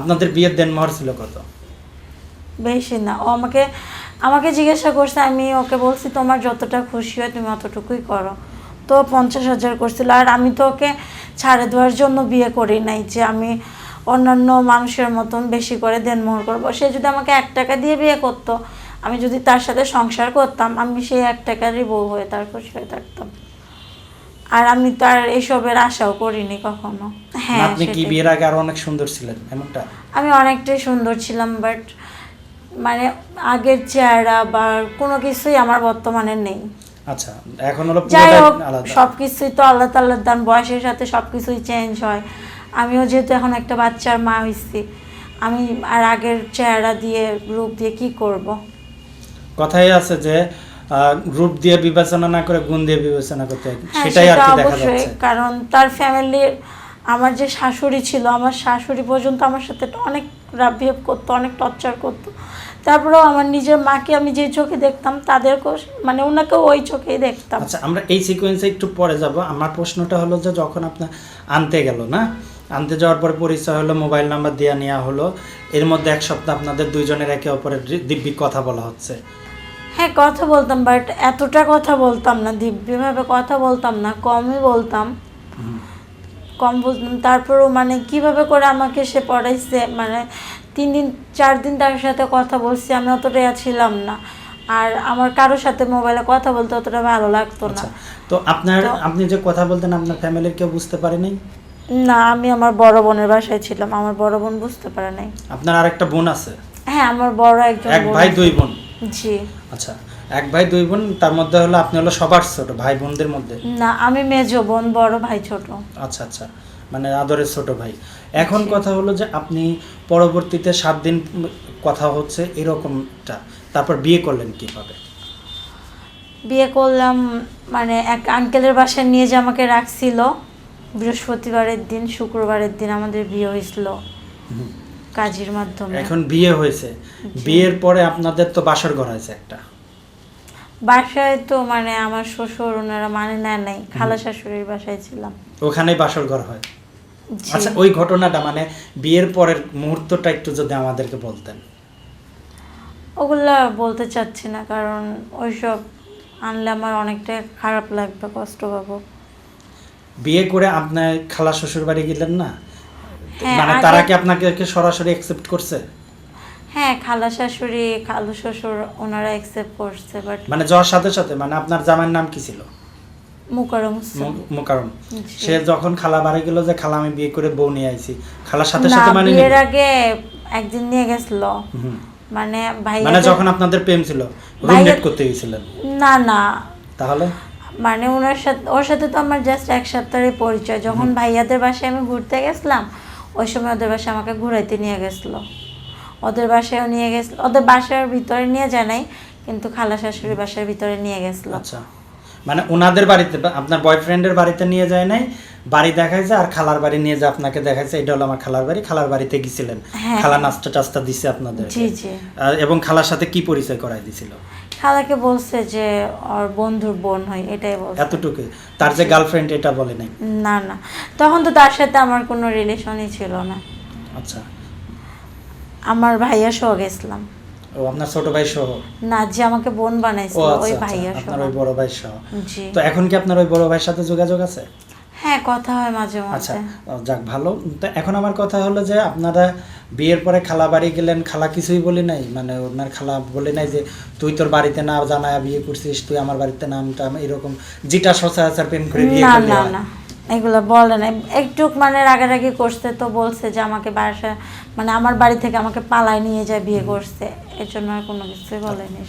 আপনাদের বিয়ের দেনমোহর ছিল কত? বেশি না। ও আমাকে আমাকে জিজ্ঞাসা করছে, আমি ওকে বলছি, তোমার যতটা খুশি হয় তুমি অতটুকুই করো। তো পঞ্চাশ হাজার করছিল। আর আমি তো ওকে ছাড়ে দেওয়ার জন্য বিয়ে করি নাই যে আমি অন্যান্য মানুষের মতন বেশি করে দেন দেনমোহর করব। সে যদি আমাকে এক টাকা দিয়ে বিয়ে করতো, আমি যদি তার সাথে সংসার করতাম, আমি সেই এক টাকারই বউ হয়ে তার খুশি হয়ে থাকতাম। আর আমি তার এসবের আশাও করিনি কখনো। হ্যাঁ আপনি কি বিয়ের আগে আরও অনেক সুন্দর ছিলেন এমনটা? আমি অনেকটাই সুন্দর ছিলাম বাট মানে আগের চেহারা বা কোনো কিছুই আমার বর্তমানে নেই। আচ্ছা এখন হলো যাই পুরোটাই হোক আলাদা। তো আল্লাহ তাল্লাহ দান বয়সের সাথে সব কিছুই চেঞ্জ হয়। আমিও যেহেতু এখন একটা বাচ্চার মা হয়েছি আমি আর আগের চেহারা দিয়ে রূপ দিয়ে কি করব। কথাই আছে যে আহ, রূপ দিয়ে বিবেচনা না করে গুণ দিয়ে বিবেচনা করতে হয়। হ্যাঁ সেটাই আর কি দেখা যাচ্ছে। কারণ তার ফ্যামিলির আমার যে শাশুড়ি ছিল আমার শাশুড়ি পর্যন্ত আমার সাথে অনেক বিহেভ করতো অনেক টর্চার করতো। তারপরেও আমার নিজের মাকে আমি যে চোখে দেখতাম তাদেরকেও মানে ওনাকেও ওই চোখেই দেখতাম। আচ্ছা আমরা এই সিকোয়েন্সে একটু পরে যাব। আমার প্রশ্নটা হলো যে যখন আপনার আনতে গেল না? আনতে যাওয়ার পর পরিচয় হলো মোবাইল নাম্বার দেওয়া নেওয়া হলো। এর মধ্যে এক সপ্তাহ আপনাদের দুইজনের একে অপরের দি- দিব্যি কথা বলা হচ্ছে। হ্যাঁ কথা বলতাম বাট এতটা কথা বলতাম না দিব্যভাবে কথা বলতাম না কমই বলতাম। কম বলতাম তারপরেও মানে কীভাবে করে আমাকে সে পড়াইছে মানে তিন দিন চার দিন তার সাথে কথা বলছি আমি অতটা ছিলাম না। আর আমার কারোর সাথে মোবাইলে কথা বলতে অতটা ভালো লাগতো না। আচ্ছা তো আপনার আপনি যে কথা বলতেন আপনার ফ্যামিলির কেউ বুঝতে পারেনি না আমি আমার বড় বোনের বাসায় ছিলাম আমার বড় বোন বুঝতে পারে নাই। আপনার আরেকটা বোন আছে? হ্যাঁ আমার বড় একজন এক ভাই দুই বোন। জি। আচ্ছা এক ভাই দুই বোন তার মধ্যে হলো আপনি হলো সবার ছোট ভাই বোনদের মধ্যে? না আমি মেজো বোন বড় ভাই ছোট। আচ্ছা আচ্ছা মানে আদরের ছোট ভাই। এখন কথা হলো যে আপনি পরবর্তীতে সাত দিন কথা হচ্ছে এরকমটা তারপর বিয়ে করলেন কীভাবে? বিয়ে করলাম মানে এক আঙ্কেলের বাসায় নিয়ে যে আমাকে রাখছিল বৃহস্পতিবারের দিন শুক্রবারের দিন আমাদের বিয়ে হয়েছিল। হুম। কাজের মাধ্যমে। এখন বিয়ে হয়েছে। বিয়ের পরে আপনাদের তো বাসর ঘর হয়েছে একটা। বাসায় তো মানে আমার শ্বশুর ওনারা মানে নেয় নাই। খালা শাশুড়ির বাসায় ছিলাম। ওখানেই বাসর ঘর হয়। আচ্ছা ওই ঘটনাটা মানে বিয়ের পরের মুহূর্তটা একটু যদি আমাদেরকে বলতেন। ওগুলা বলতে চাচ্ছি না কারণ ওইসব আনলে আমার অনেকটা খারাপ লাগবে কষ্ট পাবো। বিয়ে করে আপনার খালা শ্বশুর বাড়ি গেলেন না? মানে তারা কি আপনাকে সরাসরি অ্যাকসেপ্ট করছে? হ্যাঁ খালা শাশুড়ি খালু শ্বশুর ওনারা অ্যাকসেপ্ট করছে বাট মানে যাওয়ার সাথে সাথে মানে আপনার জামাইয়ের নাম কি ছিল? মুকারম মুকারম। সে যখন খালা বাড়ি গেল যে খালা আমি বিয়ে করে বউ নিয়ে আইছি। খালার সাথে সাথে মানে বিয়ের আগে একদিন নিয়ে গেছিল। মানে ভাই মানে যখন আপনাদের প্রেম ছিল রুম ভাইয়া- ডেট করতে গেছিলেন? না না। তাহলে? মানে ওনার সাথে ওর সাথে তো আমার জাস্ট এক সপ্তাহের পরিচয়। যখন ভাইয়াদের বাসায় আমি ঘুরতে গেছিলাম ওই সময় ওদের বাসায় আমাকে ঘুরাইতে নিয়ে গেছিল। ওদের বাসায়ও নিয়ে গেছিল ওদের বাসার ভিতরে নিয়ে যায় নাই কিন্তু খালা শাশুড়ির বাসার ভিতরে নিয়ে গেছিল। আচ্ছা। মানে ওনাদের বাড়িতে আপনার বয়ফ্রেন্ডের বাড়িতে নিয়ে যায় নাই বাড়ি দেখাইছে আর খালার বাড়ি নিয়ে যে আপনাকে দেখাইছে এটা হলো আমার খালার বাড়ি খালার বাড়িতে গেছিলেন। হ্যাঁ। খালা নাস্তা টাস্তা দিছে আপনাদের জি জি। এবং খালার সাথে কি পরিচয় করাই দিছিল? খালাকে বলছে যে ওর বন্ধুর বোন হয় এটাই বলছে। এতটুকু? তার যে গার্লফ্রেন্ড এটা বলে নাই? না না। তখন তো তার সাথে আমার কোনো রিলেশনই ছিল না। আচ্ছা। আমার ভাইয়া সহ গেছিলাম। ও আপনার ছোট ভাই সহ? না যে আমাকে বোন ও বানাইছিল আচ্ছা ওই আচ্ছা, ভাইয়া সহ। আপনার ওই বড় ভাই সহ। জি। তো এখন কি আপনার ওই বড় ভাইয়ের সাথে যোগাযোগ আছে? হ্যাঁ কথা হয় মাঝে আচ্ছা মাঝে ও, যাক ভালো। তো এখন আমার কথা হলো যে আপনারা বিয়ের পরে খালা বাড়ি গেলেন খালা কিছুই বলি নাই? মানে ওনার খালা বলে নাই যে তুই তোর বাড়িতে না জানায় বিয়ে করছিস তুই আমার বাড়িতে নামটা এরকম যেটা সচরাচর প্রেম করে বিয়ে না না না এগুলো বলে না একটু মানে রাগারাগি করছে তো বলছে যে আমাকে বাসা মানে আমার বাড়ি থেকে আমাকে পালায় নিয়ে যায় বিয়ে করছে। এর জন্য আর কোনো কিছুই বলেনি।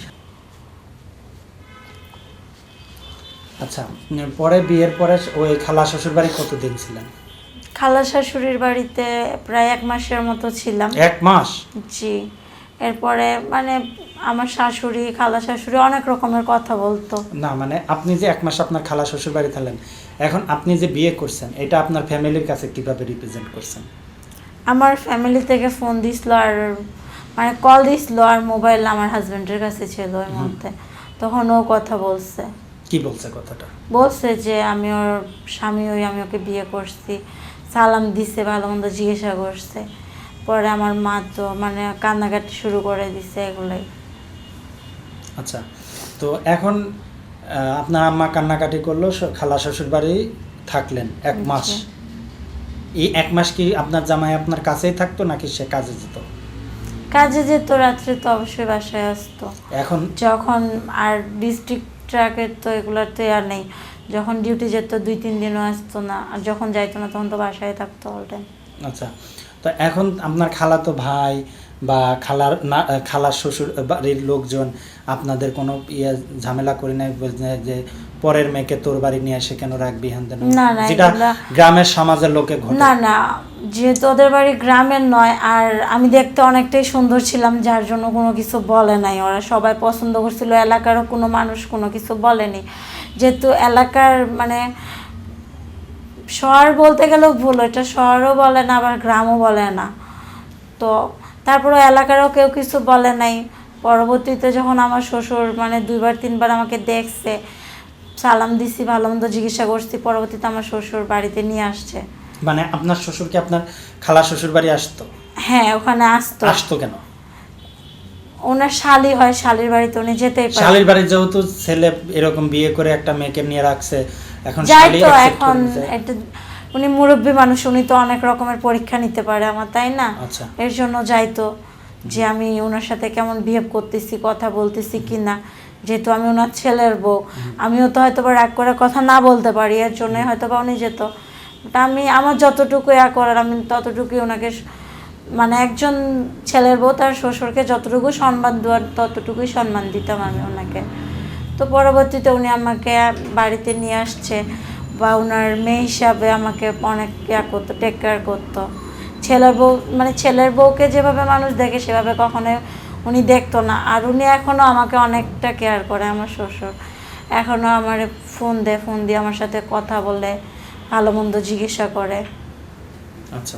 আচ্ছা পরে বিয়ের পরে ওই খালা শ্বশুর বাড়ি কতদিন ছিলেন? খালা শাশুড়ির বাড়িতে প্রায় এক মাসের মতো ছিলাম। এক মাস? জি। এরপরে মানে আমার শাশুড়ি খালা শাশুড়ি অনেক রকমের কথা বলতো। না মানে আপনি যে এক মাস আপনার খালা শ্বশুর বাড়ি থাকলেন এখন আপনি যে বিয়ে করছেন এটা আপনার ফ্যামিলির কাছে কীভাবে রিপ্রেজেন্ট করছেন? আমার ফ্যামিলি থেকে ফোন দিছিল আর মানে কল দিছিল আর মোবাইল আমার হাজবেন্ডের কাছে ছিল ওই মুহূর্তে। তখন ও কথা বলছে। কি বলছে কথাটা? বলছে যে আমি ওর স্বামী ওই আমি ওকে বিয়ে করছি সালাম দিছে ভালো মন্দ জিজ্ঞাসা করছে। পরে আমার মা তো মানে কান্নাকাটি শুরু করে দিছে এগুলোই। আচ্ছা তো এখন আপনার আম্মা কান্নাকাটি করল খালা শ্বশুর বাড়ি থাকলেন এক মাস। জি। এই এক মাস কি আপনার জামাই আপনার কাছেই থাকতো নাকি সে কাজে যেত? কাজে যেত রাত্রে তো অবশ্যই বাসায় আসতো। এখন যখন আর ডিস্ট্রিক্ট ট্র্যাকের তো এগুলোর তো আর নেই। যখন ডিউটি যেত, দুই, তিন দিনও আসতো না। আর যখন যাইতো না, তখন তো বাসায় থাকতো অল টাইম আচ্ছা তো এখন আপনার খালা তো ভাই বা খালার না খালার শ্বশুর বাড়ির লোকজন আপনাদের কোনো ইয়ে ঝামেলা করে বলছে যে পরের মেয়েকে তোর বাড়ি নিয়ে এসে কেন রাখবি হ্যান না, যেটা গ্রামের সমাজের লোকে ঘটে। না না যেহেতু ওদের বাড়ি গ্রামের নয় আর আমি দেখতে অনেকটাই সুন্দর ছিলাম যার জন্য কোনো কিছু বলে নাই। ওরা সবাই পছন্দ করছিল এলাকারও কোনো মানুষ কোনো কিছু বলেনি। যেহেতু এলাকার মানে শহর বলতে গেলেও ভুল এটা শহরও বলে না আবার গ্রামও বলে না। তো তারপরে এলাকারও কেউ কিছু বলে নাই। পরবর্তীতে যখন আমার শ্বশুর মানে দুইবার তিনবার আমাকে দেখছে সালাম দিছি ভালো মন্দ জিজ্ঞাসা করছি পরবর্তীতে আমার শ্বশুর বাড়িতে নিয়ে আসছে। মানে আপনার শ্বশুর কি আপনার খালা শ্বশুর বাড়ি আসতো? হ্যাঁ ওখানে আসতো। আসতো কেন? ওনার শালি হয় শালির বাড়িতে উনি যেতে পারে। শালির বাড়ির যেহেতু ছেলে এরকম বিয়ে করে একটা মেয়েকে নিয়ে রাখছে এখন শালি তো এখন একটা উনি মুরব্বী মানুষ উনি তো অনেক রকমের পরীক্ষা নিতে পারে আমার তাই না? আচ্ছা। এর জন্য যাইতো যে আমি ওনার সাথে কেমন বিহেভ করতেছি কথা বলতেছি কি না যেহেতু আমি ওনার ছেলের বউ আমিও তো হয়তো বা রাগ করে কথা না বলতে পারি এর জন্য হয়তো বা উনি যেত। তা আমি আমার যতটুকু ইয়া করার আমি ততটুকুই ওনাকে মানে একজন ছেলের বউ তার শ্বশুরকে যতটুকু সম্মান দেওয়ার ততটুকুই সম্মান দিতাম আমি ওনাকে তো পরবর্তীতে উনি আমাকে বাড়িতে নিয়ে আসছে। বা ওনার মেয়ে হিসাবে আমাকে অনেক ইয়া করতো টেক কেয়ার করতো। ছেলের বউ মানে ছেলের বউকে যেভাবে মানুষ দেখে সেভাবে কখনো উনি দেখতো না। আর উনি এখনও আমাকে অনেকটা কেয়ার করে আমার শ্বশুর। এখনও আমার ফোন দেয় ফোন দিয়ে আমার সাথে কথা বলে, ভালো মন্দ জিজ্ঞাসা করে। আচ্ছা।